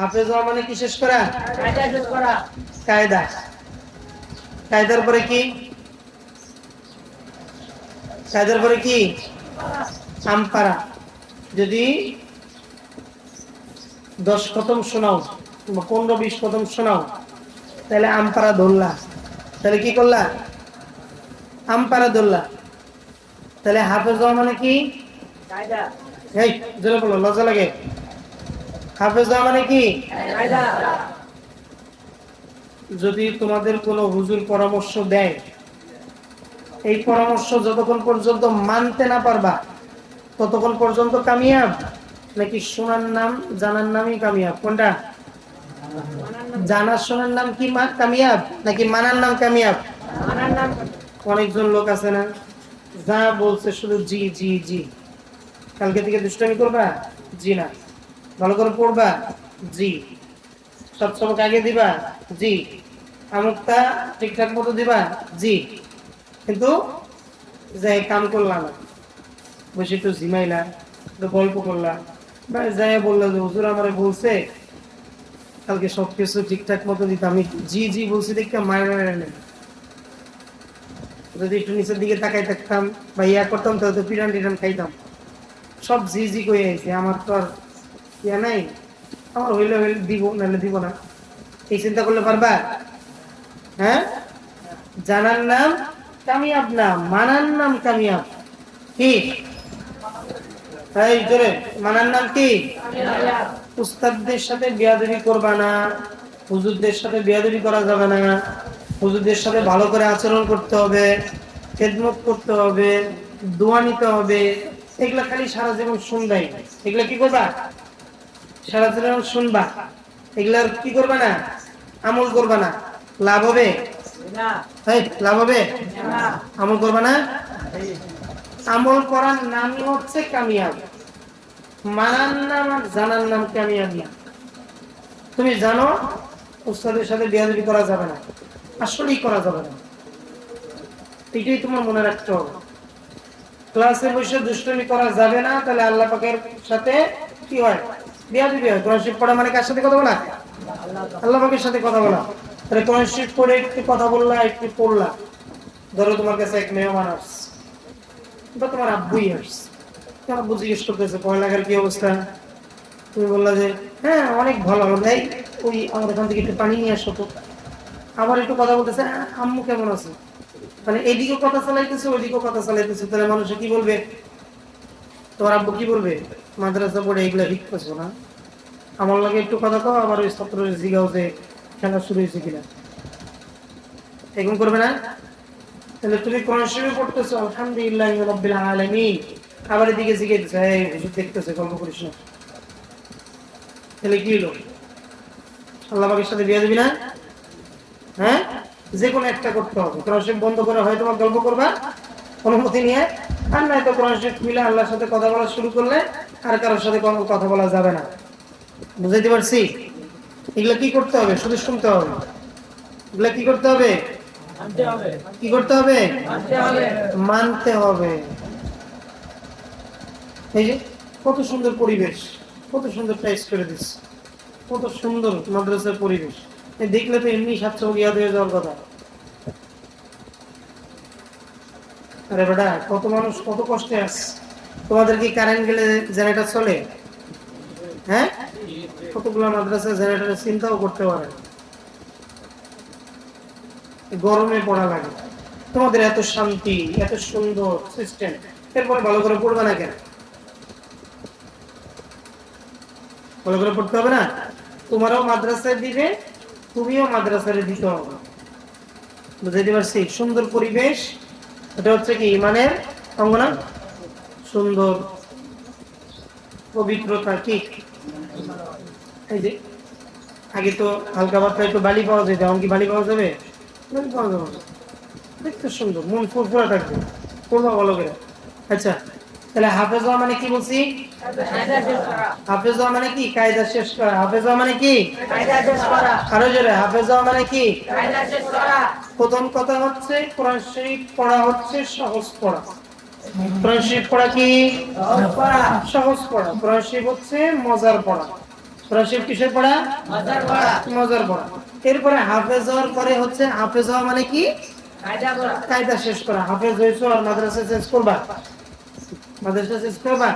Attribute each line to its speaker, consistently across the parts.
Speaker 1: হাফেজ হওয়া মানে কি শেষ করা?
Speaker 2: কায়দা
Speaker 1: কায়দার পরে কি? কায়দার পরে কি? আমপারা যদি দশ খতম শোনাও বা পনেরো বিশ খতম শোনাও তাহলে আমপারা ধরলা। তাহলে কি করলা? আমপারা ধরলা। তাহলে হাফেজ হওয়া মানে কি?
Speaker 2: কায়দা।
Speaker 1: এই জোরে বলো লজ্জা লাগে। হাফেজ মানে কি? যদি তোমাদের কোনো হুজুর পরামর্শ দেয় এই পরামর্শ যতক্ষণ পর্যন্ত মানতে না পারবা ততক্ষণ পর্যন্ত কামিয়াব? নাকি শোনার নাম জানার নামই কামিয়াব? কোনটা? জানার শোনার নাম কি কামিয়াব? নাকি মানার নাম কামিয়াব। অনেকজন লোক আছে না? যা বলছে শুধু জি জি জি। কালকে থেকে দুষ্টামি করবা? জি না। ভালো করে পড়বা? জি। সব সবক আগে দিবা? জি। আমুকটা ঠিকঠাক মতো দিবা? জি। কিন্তু যাই কাম করলাম বসে একটু ঝিমাইলা, একটু গল্প করলাম বা যাই বলল যে, হুজুর আমারে বলছে, কালকে সব কিছু ঠিকঠাক মতো দিতে। আমি জি জি বলছি দেখতে মায়ের নেই। যদি একটু নিচের দিকে তাকাই থাকতাম বা ইয়া করতাম, তাহলে তো পিরান টিরান খাইতাম। সব জি জি করে আইছে। আমার তো আর ইয়া নাই? আমার হইলে হইলে দিব, নাহলে দিব না। এই চিন্তা করলে পারবা? হ্যাঁ? জানার নাম কামিয়াব না, মানার নাম কামিয়াব। কি? এই জোরে, মানার নাম কি? উস্তাদদের সাথে বিয়াদবি করবা না, হুজুরদের সাথে বিয়াদবি করা যাবে না, হুজুরদের সাথে ভালো করে আচরণ করতে হবে, খেদমত করতে হবে, দোয়া নিতে হবে, এগুলা খালি সারা জীবন শুনবাই। এগুলা কি করবা সারা জীবন শুনবা। এগুলার কি করবা না? আমল করবা না। লাভ হবে?
Speaker 2: না।
Speaker 1: এই, লাভ হবে?
Speaker 2: না।
Speaker 1: আমল করবা না? আমল করার নামই হচ্ছে কামিয়াব। মানার নাম আর জানার নাম কামিয়াব। তুমি জানো উস্তাদের সাথে বিয়াদবি করা যাবে না। আসলেই করা যাবে না। এটাই তোমার মনে রাখতে হবে। ক্লাসে বসে দুষ্টমি করা যাবে না তাহলে আল্লাহ পাকের সাথে কি হয়? মানে কথা বলা? আল্লাহ সাথে কথা বলা। তাহলে একটু কথা বললা, একটু পড়লা। ধরো তোমার কাছে তোমার আব্বুই আসছে। আব্বু জিজ্ঞেস কি অবস্থা? তুমি যে হ্যাঁ অনেক ভালো ভাই। ওই আমার এখান থেকে একটু পানি নিয়ে আসো তো। আবার একটু কথা বলতেছে আম্মু কেমন আছে? মানে এদিকে কথা চালাইতেছে, ওইদিকেও কথা চালাইতেছে। তাহলে মানুষে কি বলবে? তোমার আব্বু কি বলবে? মাদ্রাসা পড়ে এগুলা শিখতেছো না? আমার লাগে একটু কথা কও আবার ওই ছাত্র জিগাও যে খেলা শুরু হয়েছে কিনা। এরকম করবে না? তাহলে তুমি কোরআন শরীফ পড়তেছো, আলহামদুলিল্লাহ রাব্বিল আলামিন। আবার এদিকে জিগাইতেছে এই হুজুর দেখতেছে, গল্প করিস না। তাহলে কি হলো? আল্লাহ পাকের সাথে বিয়ে দিবি না? হ্যাঁ? যে কোনো একটা করতে হবে। কোরআন শরীফ বন্ধ করে হয় তোমার গল্প করবা, অনুমতি নিয়ে আর নয় তো কোরআন শরীফ মিলে আল্লাহর সাথে কথা বলা শুরু করলে আর কারোর সাথে কোনো কথা বলা যাবে না। বুঝাইতে পারছি? এগুলো কি করতে হবে? শুধু শুনতে হবে। এগুলো কি করতে হবে?
Speaker 2: মানতে হবে।
Speaker 1: কি করতে হবে?
Speaker 2: মানতে হবে।
Speaker 1: এই যে কত সুন্দর পরিবেশ। কত সুন্দর টাইস করে দিস। কত সুন্দর মাদ্রাসার পরিবেশ। দেখলে তো এমনি স্বাচ্ছ ইয়াদ হয়ে যাওয়ার কথা। আরে বেটা, কত মানুষ, কত কষ্টে আস। তোমাদের কি কারেন্ট গেলে জেনারেটর চলে? হ্যাঁ? কতগুলো মাদ্রাসা জেনারেটরের চিন্তাও করতে পারে গরমে পড়া লাগে। তোমাদের এত শান্তি, এত সুন্দর সিস্টেম এরপরে ভালো করে পড়বে না কেন? ভালো করে পড়তে হবে না? তোমারও মাদ্রাসায় দিবে, তুমিও মাদ্রাসায় দিতে হবে। বুঝাইতে পারছি? সুন্দর পরিবেশ এটা হচ্ছে কি ইমানের অঙ্গ না? সুন্দর, পবিত্রতা, কি? এই যে, আগে তো হালকা পাতলা একটু বালি পাওয়া যেত এমনকি বালি পাওয়া যাবে? বালি পাওয়া যাবে। দেখতে সুন্দর, মন ফুরফুরা থাকবে করবা বলো করে। আচ্ছা তাহলে হাফেজ হওয়া মানে কি বলছি? হাফেজ হওয়া মানে কি? কায়দা শেষ করা। হাফেজ হওয়া মানে কি? আরও জোরে, হাফেজ হওয়া মানে কি? প্রথম কথা হচ্ছে, কোরআন শরীফ পড়া হচ্ছে সহজ পড়া। কোরআন শরীফ পড়া কি?
Speaker 2: সহজ
Speaker 1: পড়া। কোরআন শরীফ হচ্ছে মজার পড়া। কোরআন শরীফ কিসের পড়া?
Speaker 2: মজার পড়া।
Speaker 1: এরপরে হাফেজ হওয়ার পরে হচ্ছে, হাফেজ হওয়া মানে কি?
Speaker 2: কায়দা
Speaker 1: শেষ করা। হাফেজ হয়েছো আর মাদ্রাসা শেষ করবা মাদ্রাসা শেষ করবা?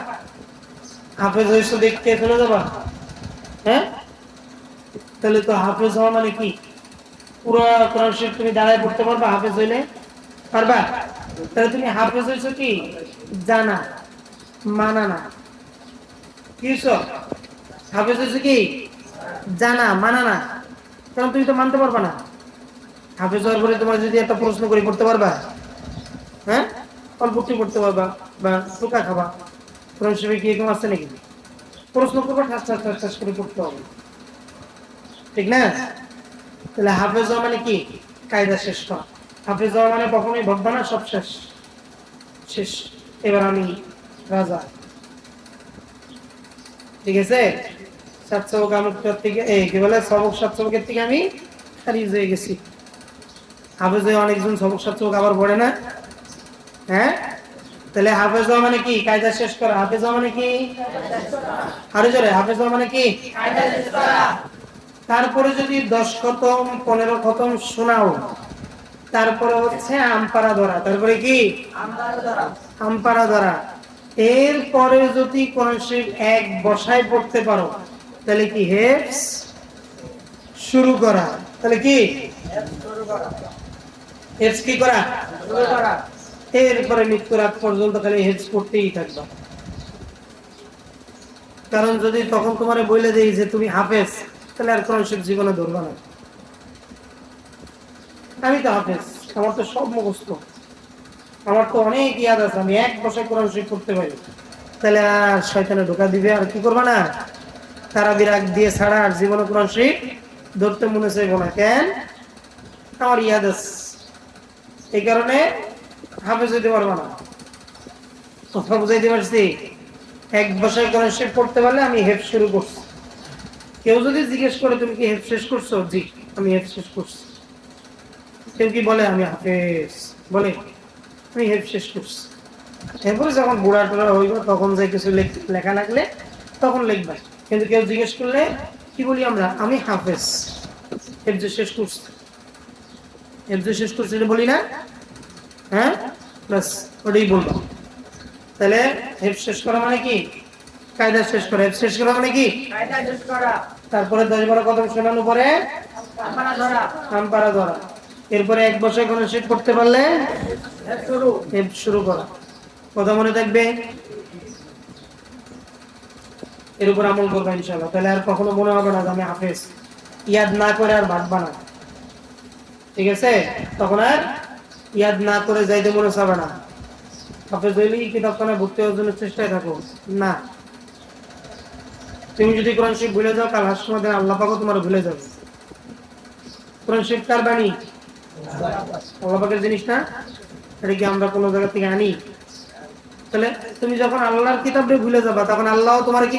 Speaker 1: হাফেজ হয়েছো দেখতে চলে যাবা? হ্যাঁ? তাহলে তো হাফেজ হওয়া মানে কি? পুরো কোরআন শরীফ তুমি দাঁড়ায় পড়তে পারবা হাফেজ হইলে? পারবা? তাহলে তুমি হাফেজ হয়েছো কি? জানা। মানা না। কি হাফেজ হয়েছো কি? জানা, মানা না। কারণ তুমি তো মানতে পারবা না। হাফেজ হওয়ার পরে তোমার যদি একটা প্রশ্ন করে পড়তে পারবা হ্যাঁ? অল্প পড়তে পারবা। বা টোকা খাবা কোরআন শরীফে কি এরকম আছে নাকি? প্রশ্ন করবা, ঠাস ঠাস ঠাস ঠাস করে পড়তে হবে। ঠিক না? তাহলে হাফেজ মানে কি? কায়দা শেষ করা হাফেজ মানে কখনোই ভাববা না, সব শেষ। শেষ। এবার আমি রাজা। ঠিক আছে? সাত সবক আমার থেকে এই কি বলে? সবক সাত সবকের থেকে আমি খারিজ হয়ে গেছি। হাফেজ অনেকজন সবক সাত সবক আবার পড়ে না? হ্যাঁ? তাহলে হাফেজ হওয়া মানে কি? কায়দা শেষ করা। হাফেজ হওয়া মানে কি? আরও জোরে, হাফেজ হওয়া মানে কি? তারপরে যদি দশ খতম, পনেরো খতম শোনাও, তারপরে হচ্ছে আমপারা ধরা। তারপরে কি? আমপারা ধরা। এরপরে যদি কোন এক বসায় পড়তে পারো, তাহলে কি হেফস শুরু করা? তাহলে কি? হেফস কি করা? এরপরে মৃত্যুর আগ পর্যন্ত খালি হেফস করতেই থাকবা। কারণ যদি তখন তোমার বলে দেই যে তুমি হাফেজ, তাহলে আর কোন শরীফ জীবনে ধরবা না। আমি তো হাফেজ, আমার তো সব মুখস্থ। আমার তো অনেক ইয়াদ আছে, আমি এক বছর কোরআন শরীফ পড়তে পারি। তাহলে আর শয়তানে ঢোকা দিবে, আর কি করবা না? তারা বিরাগ দিয়ে ছাড়া আর জীবনে কোরআন শরীফ ধরতে মনে চাইব না। কেন? আমার ইয়াদ আছে। এই কারণে হাফেজ হইতে পারবা না। কথা বুঝাইতে পারছি? এক বছর কোরআন শরীফ পড়তে পারলে আমি হেফ শুরু করছি। কেউ যদি জিজ্ঞেস করে, তুমি কি হেফ শেষ করছ? জি, আমি হেফ শেষ করছি। কেউ কি বলে, আমি হাফেজ। বলে, আমি হেফ শেষ করছি। এরপরে যখন বুড়া টুড়া হইব, তখন যে কিছু লেখা লাগলে তখন লিখবা। কিন্তু কেউ জিজ্ঞেস করলে, কি বলি আমরা? আমি হাফেজ। হেফ শেষ করছি। হেফ শেষ করছি বলি না। হ্যাঁ? বাস ওটাই তাহলে হেফ শেষ করা মানে কি? কায়দা শেষ করা। হেফ শেষ করা মানে কি?
Speaker 2: কায়দা শেষ করা।
Speaker 1: তারপরে দশ বারো কদম শোনানো পরে
Speaker 2: ধরা।
Speaker 1: আমপারা ধরা। এরপরে এক বছর কোনো শেষ করতে পারলে হেফ শুরু। করা। কথা মনে থাকবে? এর উপর আমল করবে ইনশাল্লাহ তাহলে আর কখনো মনে হবে না আমি হাফেজ। ইয়াদ না করে আর ভাববা না ঠিক আছে? তখন আর ইয়াদ না করে যাইতে মনে চাবে না। হাফেজ হইলেই কিতাবখানায় ভর্তি হওয়ার জন্য চেষ্টায় থাকো। না। তুমি যদি কোরআন শরীফ ভুলে যাও, কাল হাসর মধ্যে আল্লাহ পাকও তোমার ভুলে যাবে। কোরআন শরীফ কার বাণী? আল্লাহ পাকের জিনিস না? এটা কি আমরা কোনো জায়গা থেকে আনি? তাহলে তুমি যখন আল্লাহর কিতাবটা ভুলে যাবা, তখন আল্লাহ তোমার কি